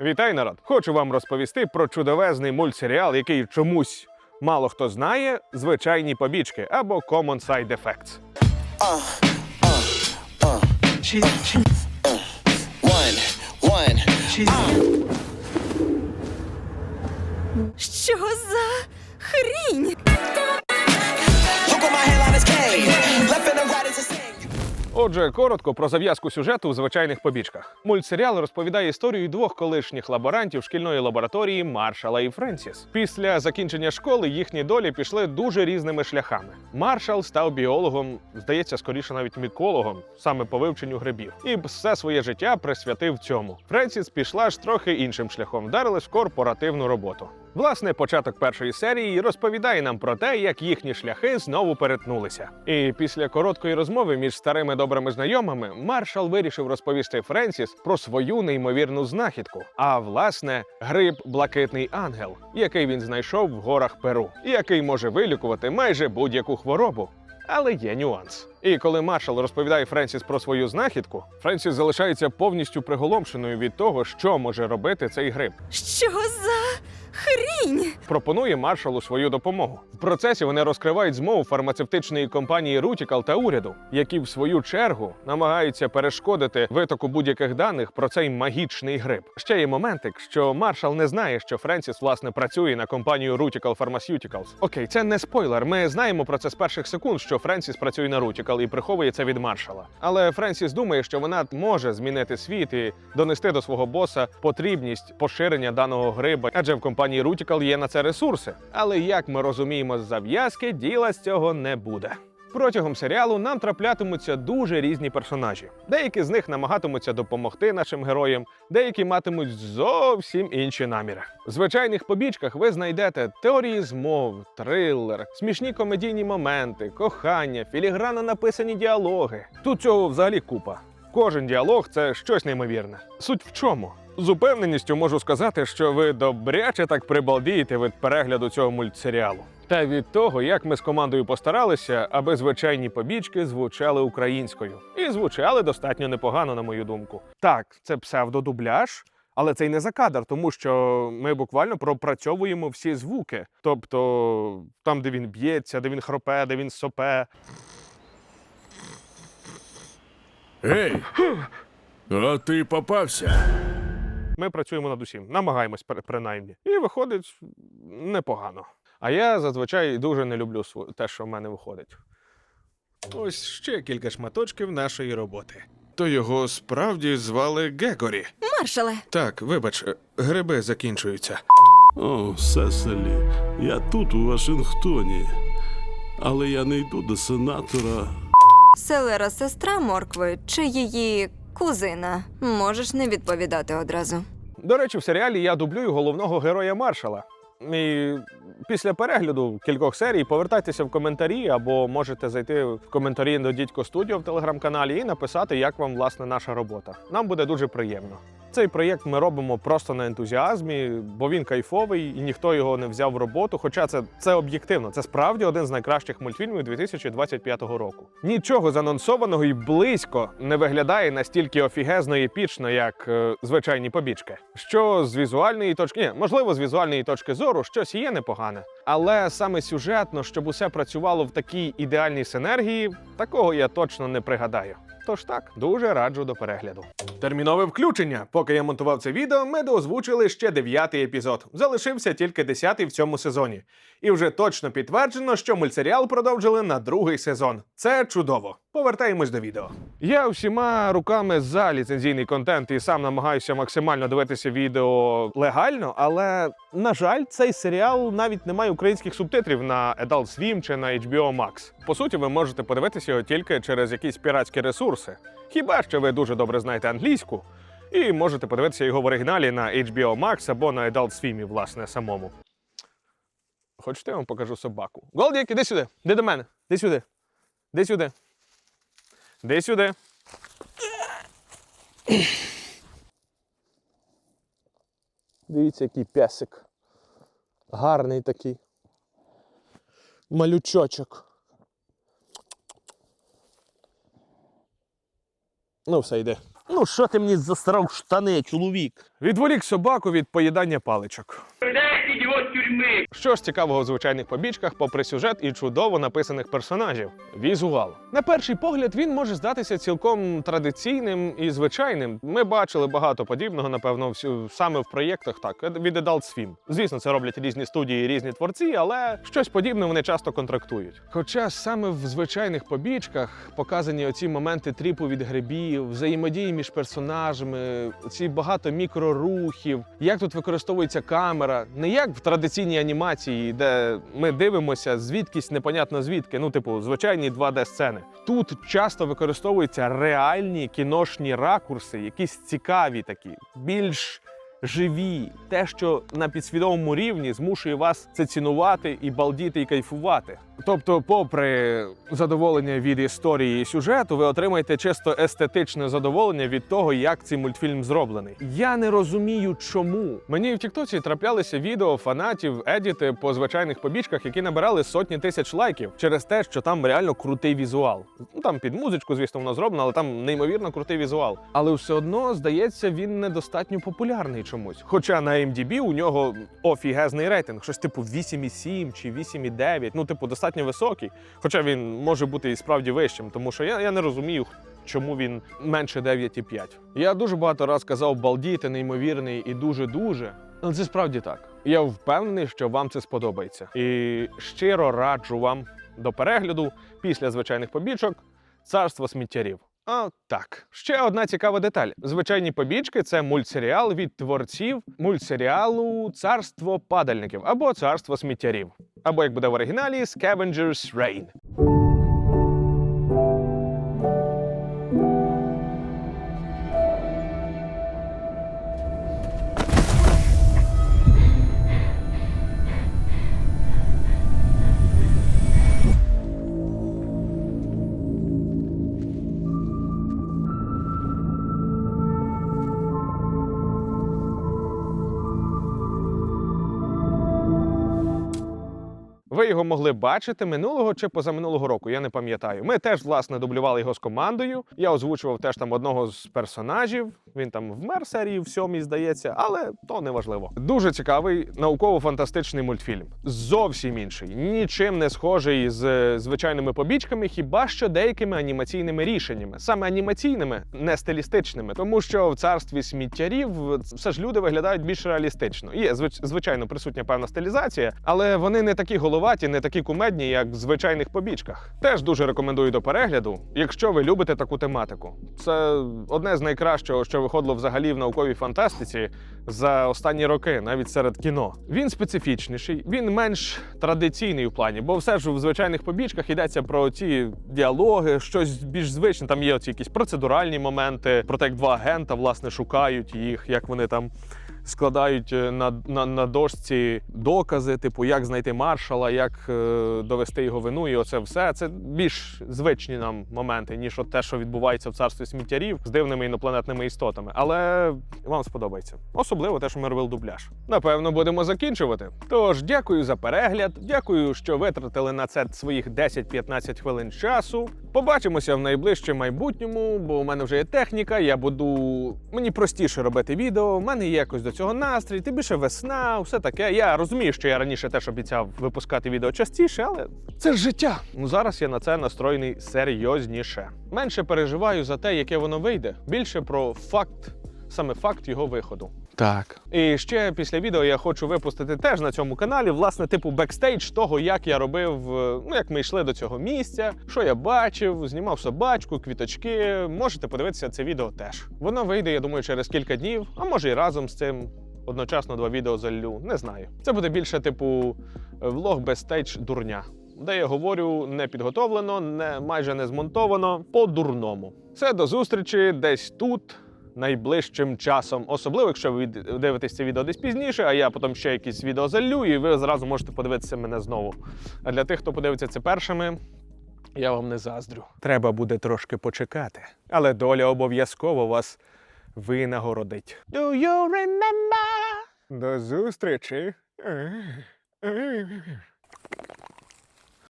Вітай, народ! Хочу вам розповісти про чудовезний мультсеріал, який чомусь мало хто знає, звичайні побічки або Common Side Effects. Що за хрінь? Отже, коротко про зав'язку сюжету у звичайних побічках. Мультсеріал розповідає історію двох колишніх лаборантів шкільної лабораторії Маршала і Френсіс. Після закінчення школи їхні долі пішли дуже різними шляхами. Маршал став біологом, здається, скоріше навіть мікологом, саме по вивченню грибів, і все своє життя присвятив цьому. Френсіс пішла ж трохи іншим шляхом, вдарилась в корпоративну роботу. Власне, початок першої серії розповідає нам про те, як їхні шляхи знову перетнулися. І після короткої розмови між старими добрими знайомими маршал вирішив розповісти Френсіс про свою неймовірну знахідку. А власне, гриб блакитний ангел, який він знайшов в горах Перу, який може вилікувати майже будь-яку хворобу. Але є нюанс. І коли маршал розповідає Френсіс про свою знахідку, Френсіс залишається повністю приголомшеною від того, що може робити цей гриб Що за хрінь? пропонує маршалу свою допомогу. В процесі вони розкривають змову фармацевтичної компанії Рутікал та уряду, які в свою чергу намагаються перешкодити витоку будь-яких даних про цей магічний гриб. Ще є моментик, що маршал не знає, що Френсіс власне працює на компанію Rutical Pharmaceuticals. Окей, це не спойлер. Ми знаємо про це з перших секунд, що Френсіс працює на Rutical і приховує це від маршала. Але Френсіс думає, що вона може змінити світ і донести до свого боса потрібність поширення даного гриба, адже в компанії Rutical є на це ресурси. Але як ми розуміємо з зав'язки, діла з цього не буде. Протягом серіалу нам траплятимуться дуже різні персонажі. Деякі з них намагатимуться допомогти нашим героям, деякі матимуть зовсім інші наміри. В звичайних побічках ви знайдете теорії змов, трилер, смішні комедійні моменти, кохання, філігранно написані діалоги. Тут цього взагалі купа. Кожен діалог це щось неймовірне. Суть в чому? З упевненістю можу сказати, що ви добряче так прибалдієте від перегляду цього мультсеріалу. Та від того, як ми з командою постаралися, аби звичайні побічки звучали українською. І звучали достатньо непогано, на мою думку. Так, це псевдодубляж, але це й не за кадр, тому що ми буквально пропрацьовуємо всі звуки. Тобто там, де він б'ється, де він хропе, де він сопе. Ей! А ти попався? Ми працюємо над усім, намагаємось принаймні. І виходить непогано. А я зазвичай дуже не люблю те, що в мене виходить. Ось ще кілька шматочків нашої роботи. То його справді звали Гегорі. Маршале, Так, вибач, гриби закінчуються. О, Сеселі, я тут, у Вашингтоні. Але я не йду до сенатора. Селера сестра моркви чи її кузина? Можеш не відповідати одразу. До речі, в серіалі я дублюю головного героя маршала. І після перегляду кількох серій повертайтеся в коментарі або можете зайти в коментарі до Дідько Студіо в телеграм-каналі і написати, як вам власне наша робота. Нам буде дуже приємно. Цей проєкт ми робимо просто на ентузіазмі, бо він кайфовий і ніхто його не взяв в роботу. Хоча це, це об'єктивно, це справді один з найкращих мультфільмів 2025 року. Нічого занонсованого і близько не виглядає настільки офігезно і епічно, як е, звичайні побічки. Що з візуальної точки, ні, можливо, з візуальної точки зору щось є непогане. Але саме сюжетно, щоб усе працювало в такій ідеальній синергії, такого я точно не пригадаю. Тож так, дуже раджу до перегляду. Термінове включення. Поки я монтував це відео, ми доозвучили ще дев'ятий епізод. Залишився тільки десятий в цьому сезоні. І вже точно підтверджено, що мультсеріал продовжили на другий сезон. Це чудово. Повертаємось до відео. Я всіма руками за ліцензійний контент і сам намагаюся максимально дивитися відео легально, але на жаль, цей серіал навіть не має українських субтитрів на Adult Swim чи на HBO Max. По суті, ви можете подивитися його тільки через якісь піратські ресурси. Хіба що ви дуже добре знаєте англійську, і можете подивитися його в оригіналі на HBO Max або на Adult Swim, власне, самому. Хочете, я вам покажу собаку. Голдік, іди сюди, іди до мене. Іди сюди. Іди сюди. Іди сюди. Дивіться, який песик. Гарний такий. Малючочок. Ну, все йде. Ну, що ти мені засрав штани, чоловік? Відволік собаку від поїдання паличок. Що ж цікавого в звичайних побічках, попри сюжет і чудово написаних персонажів? Візуал. На перший погляд він може здатися цілком традиційним і звичайним. Ми бачили багато подібного, напевно, всю- саме в проєктах так від Adult Swim. Звісно, це роблять різні студії, і різні творці, але щось подібне вони часто контрактують. Хоча саме в звичайних побічках показані оці моменти тріпу від грибів, взаємодії між персонажами, ці багато мікрорухів, як тут використовується камера, не як в традиційній анімації, де ми дивимося звідкись непонятно звідки, ну типу звичайні 2D-сцени. Тут часто використовуються реальні кіношні ракурси, якісь цікаві такі, більш живі, те, що на підсвідомому рівні змушує вас це цінувати і балдіти, і кайфувати. Тобто, попри задоволення від історії і сюжету, ви отримаєте чисто естетичне задоволення від того, як цей мультфільм зроблений. Я не розумію, чому мені в Тіктоці траплялися відео фанатів, едіти по звичайних побічках, які набирали сотні тисяч лайків через те, що там реально крутий візуал. Ну там під музичку, звісно, воно зроблено, але там неймовірно крутий візуал. Але все одно здається, він недостатньо популярний чомусь. Хоча на MDB у нього офігезний рейтинг, щось типу 8,7 чи 8,9, ну типу достатньо високий. Хоча він може бути і справді вищим, тому що я, я не розумію, чому він менше 9,5. Я дуже багато раз казав балдіти, неймовірний і дуже-дуже. Але це справді так. Я впевнений, що вам це сподобається. І щиро раджу вам до перегляду після звичайних побічок царство сміттярів. А так, ще одна цікава деталь: звичайні побічки це мультсеріал від творців мультсеріалу Царство падальників або Царство сміттярів, або як буде в оригіналі Scavengers Reign. Його могли бачити минулого чи позаминулого року, я не пам'ятаю. Ми теж, власне, дублювали його з командою. Я озвучував теж там одного з персонажів. Він там вмер серії в сьомій, здається, але то не важливо. Дуже цікавий науково-фантастичний мультфільм. Зовсім інший, нічим не схожий з е, звичайними побічками, хіба що деякими анімаційними рішеннями, саме анімаційними, не стилістичними, тому що в царстві сміттярів все ж люди виглядають більш реалістично. Є звич- звичайно присутня певна стилізація, але вони не такі головаті, не такі кумедні, як в звичайних побічках. Теж дуже рекомендую до перегляду, якщо ви любите таку тематику. Це одне з найкращого, що виходило взагалі в науковій фантастиці за останні роки, навіть серед кіно. Він специфічніший, він менш традиційний у плані, бо все ж в звичайних побічках йдеться про ці діалоги, щось більш звичне. Там є оці якісь процедуральні моменти, про те, як два агента власне шукають їх, як вони там. Складають е, на, на, на дошці докази, типу, як знайти маршала, як е, довести його вину, і оце все. Це більш звичні нам моменти, ніж от те, що відбувається в царстві сміттярів з дивними інопланетними істотами. Але вам сподобається. Особливо те, що ми робили дубляж. Напевно, будемо закінчувати. Тож дякую за перегляд, дякую, що витратили на це своїх 10-15 хвилин часу. Побачимося в найближчому майбутньому, бо у мене вже є техніка. Я буду мені простіше робити відео. У мене є якось до цього настрій, тим більше весна, все таке. Я розумію, що я раніше теж обіцяв випускати відео частіше, але це ж життя. Ну зараз я на це настроєний серйозніше. Менше переживаю за те, яке воно вийде. Більше про факт, саме факт його виходу. Так. І ще після відео я хочу випустити теж на цьому каналі, власне, типу бекстейдж того, як я робив, е, ну як ми йшли до цього місця, що я бачив, знімав собачку, квіточки. Можете подивитися це відео теж. Воно вийде, я думаю, через кілька днів, а може і разом з цим. Одночасно два відео залю, не знаю. Це буде більше типу влог бекстейдж дурня, де я говорю не підготовлено, не майже не змонтовано, по-дурному. Все до зустрічі десь тут найближчим часом. Особливо, якщо ви дивитесь це відео десь пізніше, а я потім ще якісь відео залю, і ви зразу можете подивитися мене знову. А для тих, хто подивиться це першими, я вам не заздрю. Треба буде трошки почекати. Але доля обов'язково вас винагородить. Do you remember? До зустрічі.